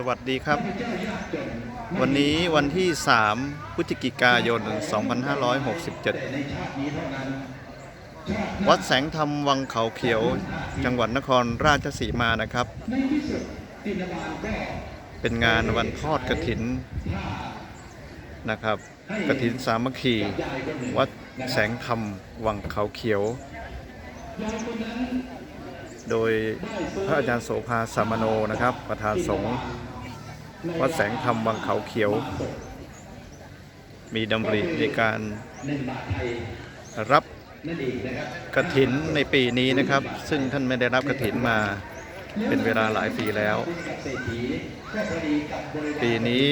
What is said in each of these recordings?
สวัสดีครับ วันนี้วันที่ 3 พฤศจิกายน 2567 วัดแสงธรรมวังเขาเขียว จังหวัดนครราชสีมานะครับ เป็นงานวันทอดกระถินนะครับกระถินสามัคคี วัดแสงธรรมวังเขาเขียว โดยพระอาจารย์โสภาสามโนนะครับ ประธานสงฆ์วัดแสงธรรมวังเขาเขียว มีดำริในการรับกระถินในปีนี้นะครับ ซึ่งท่านไม่ได้รับกระถินมาเป็นเวลาหลายปีแล้ว ปีนี้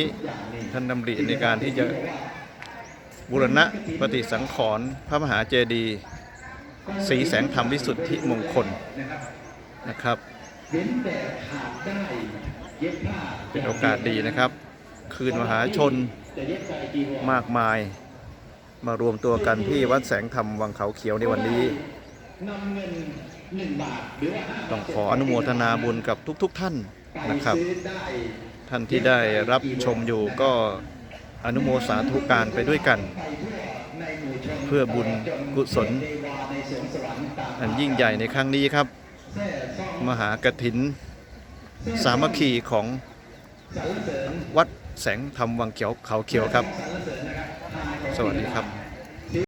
ท่านดำริในการที่จะบูรณะปฏิสังขรณ์พระมหาเจดีย์สีแสงธรรมวิสุทธิมงคล นะครับ เป็นโอกาสดีนะครับ คืนมหาชนมากมาย มารวมตัวกันที่วัดแสงธรรมวังเขาเขียวในวันนี้ต้องขออนุโมทนาบุญกับทุกๆทท่านนะครับ ท่านที่ได้รับชมอยู่ก็อนุโมสาธุการไปด้วยกัน เพื่อบุญกุศล อันยิ่งใหญ่ในครั้งนี้ครับ มหากถิน สามัคคีของวัดแสงธรรมวังเขียวเขาเขียวครับ สวัสดีครับ